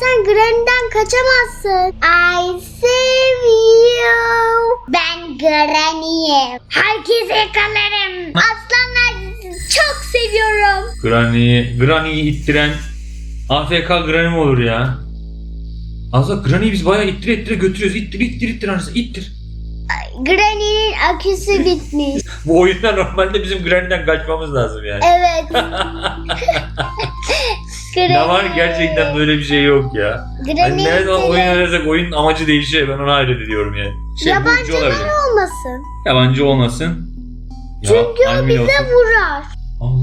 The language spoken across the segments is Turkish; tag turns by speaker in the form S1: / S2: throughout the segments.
S1: sen Granny'den kaçamazsın. I save you. Ben Granny'yim. Herkese yakalarım. Aslanlar çok seviyorum.
S2: Granny'yi Granny'yi ittiren AFK Granny mi olur ya? Azra Granny'yi biz bayağı ittire ittire götürüyoruz. İttir ittir ittir anasını ittir.
S1: Granny'nin aküsü bitmiş.
S2: Bu oyunda normalde bizim Granny'den kaçmamız lazım yani.
S1: Evet.
S2: Ne var gerçekten böyle bir şey yok ya. Hani ne zaman oyun oynarsak oyunun amacı değişiyor. Ben ona hayret ediyorum yani. Şey, olabilir.
S1: olmasın.
S2: Yabancı olmasın. Ya,
S1: Çünkü o bize
S2: olsun.
S1: vurar.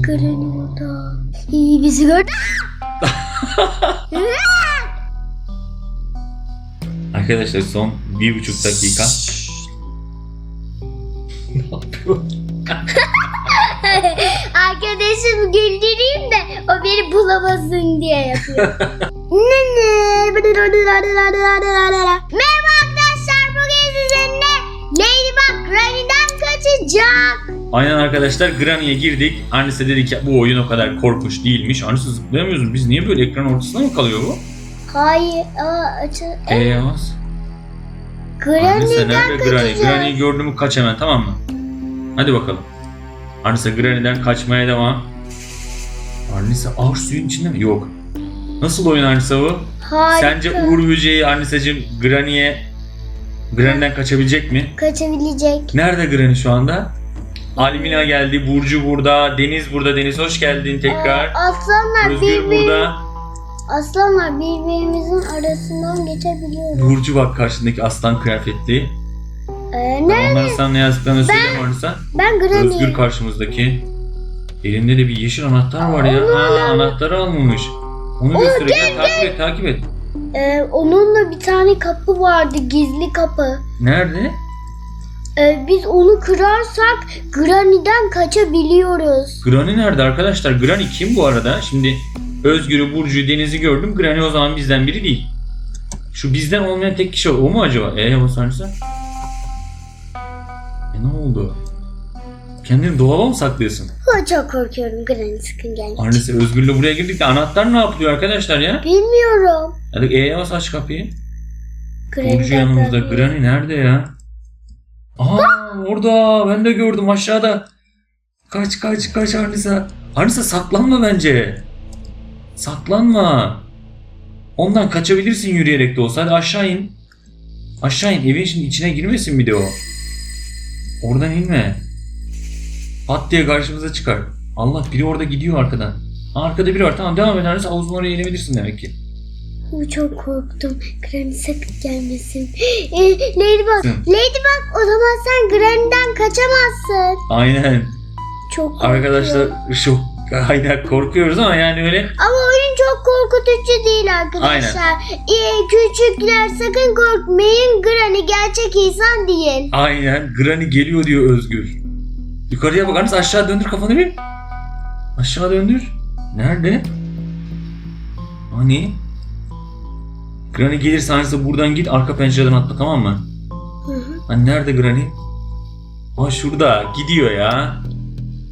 S1: Granny orada. İyi bizi gördü.
S2: Arkadaşlar son bir buçuk dakika.
S1: Arkadaşım güldüreyim de o beni bulamasın diye yapıyor. Nene. Merhaba arkadaşlar bugün sizinle Ladybug Granny'den kaçacak.
S2: Aynen arkadaşlar Granny'e girdik. Annesi dedi ki bu oyun o kadar korkunç değilmiş. Annesi zıplayamıyoruz. Biz niye böyle ekran ortasında mı kalıyor bu?
S1: Hayır. Aa, açı...
S2: Eee. Annesi
S1: Granny'den
S2: nerede Granny?
S1: kaçacak.
S2: Granny'yi gördün mü kaç hemen tamam mı? Hadi bakalım. Annesi Granny'den kaçmaya devam. Annesi ağır suyun içinde mi? Yok. Nasıl oyun Annesi bu?
S1: Harika.
S2: Sence Uğur Böceği annesicim Granny'e Granny'den kaçabilecek mi?
S1: Kaçabilecek.
S2: Nerede Granny şu anda? Almina geldi, Burcu burada, Deniz burada. Deniz hoş geldin tekrar.
S1: Aa, aslanlar
S2: Özgür
S1: birbir...
S2: burada.
S1: Aslanlar birbirimizin arasından geçebiliyoruz.
S2: Burcu bak karşındaki aslan kıyafetli.
S1: Ee, ne?
S2: Onları sana ne yazdıklarını söyleme varsa.
S1: Ben
S2: Özgür
S1: Granny.
S2: karşımızdaki. Elinde de bir yeşil anahtar var ya.
S1: Onu
S2: Ha,
S1: alalım.
S2: anahtarı almamış. Onu gösteriyor. Gel, takip et, takip et.
S1: Ee, onunla bir tane kapı vardı gizli kapı.
S2: Nerede?
S1: Ee, biz onu kırarsak Granny'den kaçabiliyoruz.
S2: Granny nerede arkadaşlar? Granny kim bu arada? Şimdi Özgür'ü, Burcu'yu, Deniz'i gördüm. Granny o zaman bizden biri değil. Şu bizden olmayan tek kişi o, o mu acaba? Eee yavaş Arnisa? Oldu? Kendini dolaba mı saklıyorsun?
S1: Ha, çok korkuyorum Granny sakın gelme.
S2: Arnisa Özgür'le buraya girdik de anahtar ne yapılıyor arkadaşlar ya?
S1: Bilmiyorum.
S2: Hadi E'ye bas aç kapıyı. Burcu yanımızda. Granny nerede ya? Aa orada. Ben de gördüm aşağıda. Kaç kaç kaç Arnisa. Arnisa saklanma bence. Saklanma. Ondan kaçabilirsin yürüyerek de olsa. Hadi aşağı in. Aşağı in. Evin şimdi içine girmesin bir de o. Oradan inme. Pat diye karşımıza çıkar. Allah biri orada gidiyor arkadan. Arkada biri var. Tamam devam Arnisa. Havuzun oraya inebilirsin demek ki.
S1: Oo, çok korktum. Granny sakın gelmesin. Ee, Ladybug. Ladybug o zaman sen Granny'den kaçamazsın.
S2: Aynen.
S1: Çok korkuyorum.
S2: Arkadaşlar çok aynen korkuyoruz ama yani öyle
S1: Ama oyun çok korkutucu değil arkadaşlar. Ee, küçükler sakın korkmayın. Granny gerçek insan değil.
S2: aynen Granny geliyor diyor Özgür. Yukarıya bak Arnisa aşağı döndür kafanı bir. Aşağı döndür. Nerede? Hani? Granny gelirse Arnisa buradan git arka pencereden atla tamam mı?
S1: Hı hı.
S2: Hani nerede Granny? Aa şurada gidiyor ya.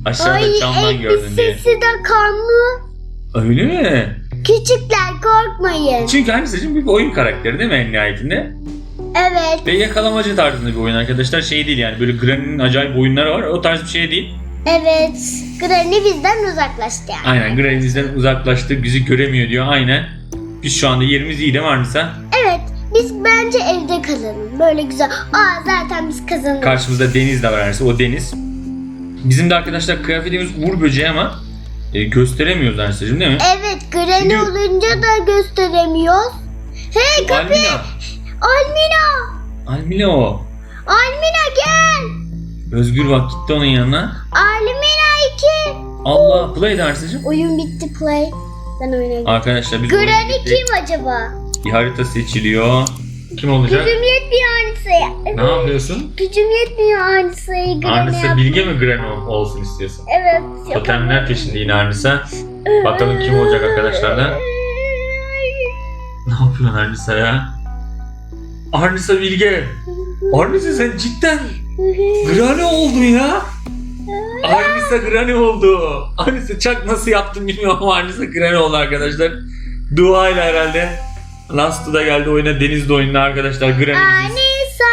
S2: Aşağıda
S1: Ay
S2: camdan gördün diye.
S1: elbisesi de kanlı.
S2: Öyle mi?
S1: Küçükler korkmayın.
S2: Çünkü Arnisa'cığım bir oyun karakteri değil mi en nihayetinde?
S1: Evet,
S2: Ve yakalamacı tarzında bir oyun arkadaşlar. Şey değil yani böyle Granny'nin acayip oyunları var. O tarz bir şey değil.
S1: evet. Granny bizden uzaklaştı yani.
S2: Aynen Granny bizden uzaklaştı. Bizi göremiyor diyor. Aynen. Biz şu anda yerimiz iyi değil mi Arnisa?
S1: Evet, biz bence evde kalalım. Böyle güzel. Aa zaten biz kazanırız.
S2: Karşımızda Deniz de var Arnisa. O Deniz. Bizim de arkadaşlar kıyafetimiz Uğur Böceği ama e, gösteremiyoruz Arnisa'cığım değil mi?
S1: Evet, Granny
S2: Çünkü-
S1: olunca da gösteremiyoruz. Hey kapı!
S2: Almina.
S1: Almina!
S2: Almina o.
S1: Almina gel!
S2: Özgür bak gitti onun yanına.
S1: Almina 2!
S2: Allah play Arnisa'cığım.
S1: Oyun bitti play. Ben oyuna gidiyorum.
S2: Arkadaşlar biz oyuna
S1: Granny
S2: gittik.
S1: kim acaba?
S2: Bir harita seçiliyor. Kim olacak?
S1: Gücüm yetmiyor aynı sayı.
S2: Ne yapıyorsun?
S1: Gücüm yetmiyor aynı sayı Granny
S2: Arnisa bilge mi Granny ol- olsun istiyorsun?
S1: Evet.
S2: Totemler peşinde yine Arnisa. Bakalım kim olacak arkadaşlardan. Ne yapıyorsun Arnisa ya? Arnisa Bilge. Arnisa sen cidden Granny oldun ya. Arnisa Granny oldu. Arnisa çak nasıl yaptım bilmiyorum ama Arnisa Granny oldu arkadaşlar. Dua ile herhalde. Last'ı da geldi oyuna. Deniz de oyunda arkadaşlar. Granny biziz.
S1: Anisa.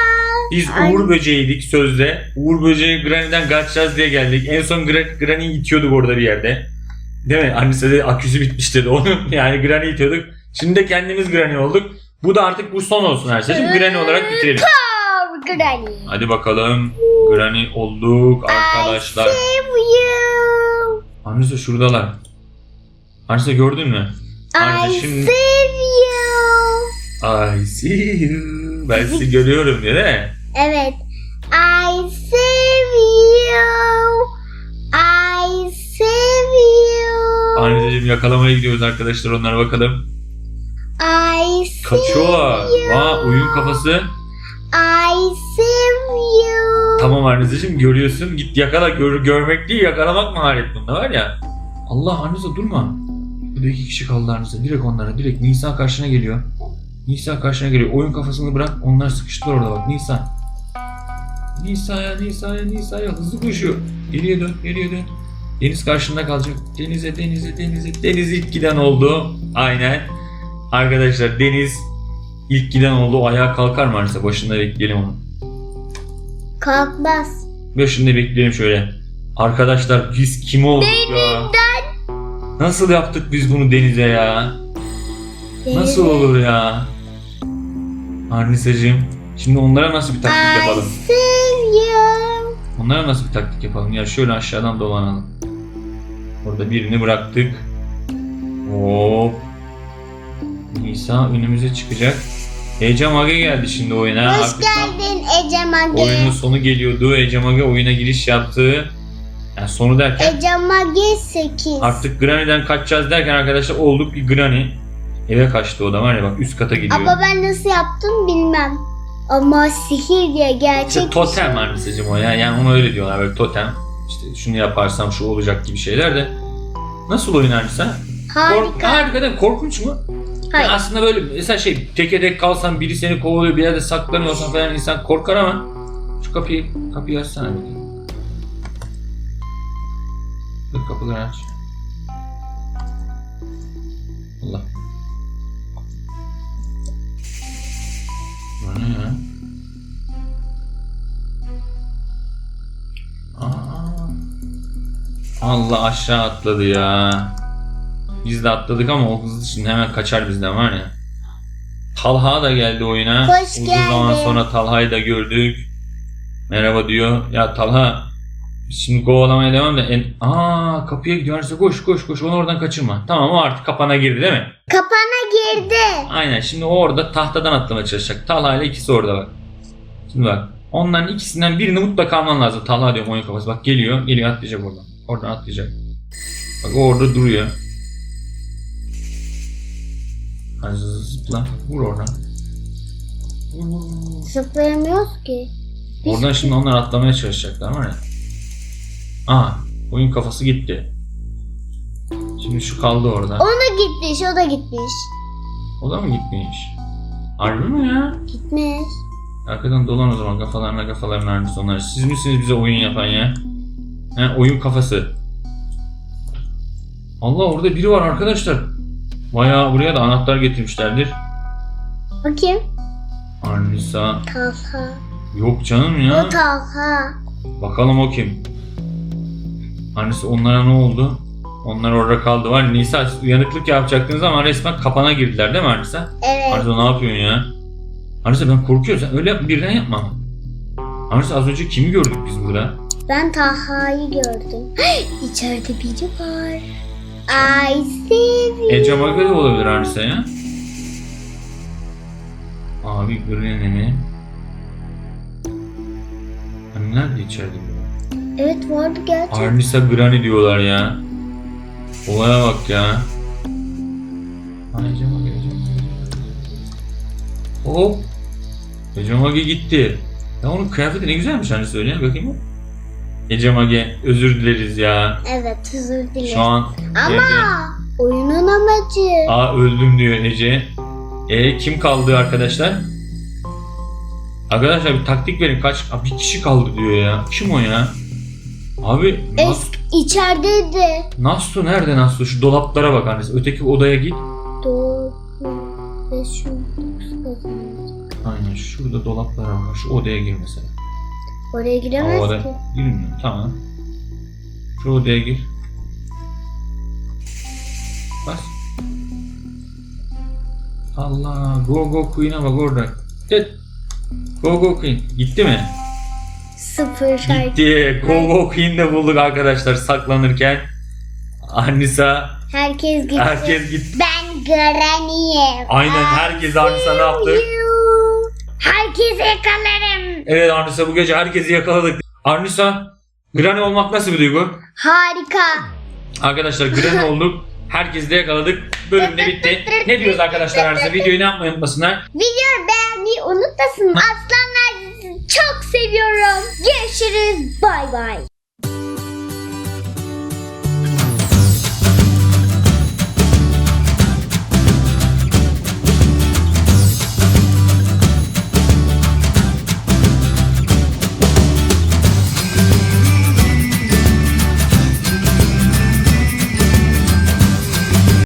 S2: Biz
S1: Ay.
S2: Uğur Böceğiydik sözde. Uğur Böceği Granny'den kaçacağız diye geldik. En son Gra- Granny'yi itiyorduk orada bir yerde. Değil mi? Annesi de aküsü bitmiş dedi onu. Yani Granny'yi itiyorduk. Şimdi de kendimiz Granny olduk. Bu da artık bu son olsun her şeycim. Granny olarak bitirelim.
S1: Granny.
S2: Hadi bakalım. Granny olduk arkadaşlar.
S1: I save you.
S2: Annesi şuradalar. Annesi gördün mü? Annesi
S1: I
S2: şimdi...
S1: save.
S2: I see you. Ben sizi görüyorum diyor değil mi?
S1: Evet. I save you. I save you.
S2: Anneciğim yakalamaya gidiyoruz arkadaşlar onlara bakalım.
S1: I save
S2: Kaçıyorlar.
S1: you.
S2: Aa oyun kafası.
S1: I save you.
S2: Tamam anneciğim görüyorsun. Git yakala. Gör, görmek değil yakalamak maharet bunda var ya. Allah annesi durma. Burada iki kişi kaldı annesi. Direkt onlara. Direkt Nisa karşına geliyor. Nisa karşına geliyor. Oyun kafasını bırak. Onlar sıkıştılar orada bak. Nisa. Nisa'ya, Nisa'ya, Nisa'ya hızlı koşuyor. Geriye dön, geriye dön. Deniz karşında kalacak. Denize, denize, denize. Deniz ilk giden oldu. Aynen. Arkadaşlar Deniz ilk giden oldu. Ayağa kalkar mı annesi? Başında bekleyelim onu.
S1: Kalkmaz.
S2: Başında bekleyelim şöyle. Arkadaşlar biz kim olduk ya? Nasıl yaptık biz bunu denize ya? Nasıl olur ya? Arnisacığım. Şimdi onlara nasıl bir taktik
S1: I
S2: yapalım?
S1: save you.
S2: Onlara nasıl bir taktik yapalım? Ya şöyle aşağıdan dolanalım. Orada birini bıraktık. Hop. Nisa önümüze çıkacak. Ece Mage geldi şimdi oyuna.
S1: Hoş
S2: tam
S1: geldin Ece Mage.
S2: Oyunun sonu geliyordu. Ece Mage oyuna giriş yaptı. Yani sonu derken
S1: Ece Mage 8.
S2: Artık Granny'den kaçacağız derken arkadaşlar olduk bir Granny. Eve kaçtı o da var ya bak üst kata gidiyor.
S1: Ama ben nasıl yaptım bilmem. Ama sihir diye gerçek
S2: İşte
S1: bir
S2: totem
S1: şey.
S2: annesi'cim o ya. Yani onu öyle diyorlar böyle totem. İşte şunu yaparsam şu olacak gibi şeyler de. Nasıl oyun annesi ha? Kork
S1: Harika.
S2: harika değil mi? Korkunç mu?
S1: Hayır.
S2: Yani aslında böyle mesela şey teke tek kalsan biri seni kovalıyor bir yerde saklanıyorsan falan insan korkar ama şu kapıyı kapıyı açsana bakayım. Dur kapıları aç. Allah. Bu ne ya? Aa. Allah aşağı atladı ya. Biz de atladık ama o hızlı şimdi hemen kaçar bizden var ya. Talha da geldi oyuna.
S1: Hoş
S2: Uzun
S1: geldin.
S2: zaman sonra Talha'yı da gördük. Merhaba diyor. Ya Talha şimdi kovalamaya devam da en... Aa kapıya gidiyor. Arisa koş koş koş onu oradan kaçırma. Tamam o artık kapana girdi değil mi?
S1: Kapana girdi.
S2: Aynen şimdi o orada tahtadan atlamaya çalışacak. Talha ile ikisi orada bak. Şimdi bak. Onların ikisinden birini mutlaka alman lazım. Talha diyorum oyun kafası. Bak geliyor. Geliyor atlayacak oradan. Oradan atlayacak. Bak o orada duruyor. Hadi zıpla. Vur oradan. Vur, vur, vur.
S1: Zıplayamıyoruz ki. Biz-
S2: Oradan şimdi onlar atlamaya çalışacaklar var ya. Aa, oyun kafası gitti. Şimdi şu kaldı orada.
S1: O da gitmiş, o da gitmiş.
S2: O da mı gitmiş? Harbi mi ya?
S1: Gitmiş.
S2: Arkadan dolan o zaman kafalarına kafalarına hangisi onlar. Siz misiniz bize oyun yapan ya? He, oyun kafası. Allah orada biri var arkadaşlar. Bayağı buraya da anahtar getirmişlerdir.
S1: Bakayım.
S2: Arnisa.
S1: Talha.
S2: Yok canım ya.
S1: O Talha.
S2: Bakalım o kim? Annesi onlara ne oldu? Onlar orada kaldı var. Nisa siz uyanıklık yapacaktınız ama resmen kapana girdiler değil mi Anisa?
S1: Evet.
S2: Anisa ne yapıyorsun ya? Anisa ben korkuyorum sen öyle yap, birden yapma. Anisa az önce kimi gördük biz burada?
S1: Ben Talha'yı gördüm. İçeride biri var. I see you.
S2: Ece Maga da olabilir Anisa ya. Abi Granny. Hani nerede içeride bu?
S1: Evet vardı gerçekten.
S2: Arnisa Granny diyorlar ya. Olaya bak ya. Ay Ecemage, Ecemage. Hop. Ecemage gitti. Ya onun kıyafeti ne güzelmiş hani söyle bakayım mı? Ecemage özür dileriz ya.
S1: Evet özür dilerim.
S2: Şu an
S1: Ama
S2: evde.
S1: oyunun amacı.
S2: Aa öldüm diyor Ece. E kim kaldı arkadaşlar? Arkadaşlar bir taktik verin kaç Aa, bir kişi kaldı diyor ya. Kim o ya? Abi Nas,
S1: Esk içerideydi.
S2: Nastu nerede Nastu? Şu dolaplara bak annesi. Öteki odaya git.
S1: Şu kazanıyoruz.
S2: Aynen şurada dolaplar var. Şu odaya gir mesela.
S1: Oraya giremez
S2: Oraya
S1: ki.
S2: girmiyor. Tamam. Şu odaya gir. Bas. Allah. Go go Queen'e bak orada. Tıt. Go go Queen. Gitti mi?
S1: Sıfır şarkı.
S2: Gitti. Queen de bulduk arkadaşlar saklanırken. Anisa.
S1: Herkes gitti.
S2: Herkes gitti.
S1: Ben Granny'im.
S2: Aynen herkes Anisa ne yaptı?
S1: Herkesi yakalarım.
S2: Evet Arnisa bu gece herkesi yakaladık. Arnisa, Granny olmak nasıl bir duygu?
S1: Harika.
S2: Arkadaşlar Granny olduk. Herkesi de yakaladık. Bölüm de bitti. Ne diyoruz arkadaşlar Arnisa? Videoyu ne yapmayı unutmasınlar?
S1: Videoyu beğenmeyi unutmasın. Aslanlar çok seviyorum. Görüşürüz. Bay bay.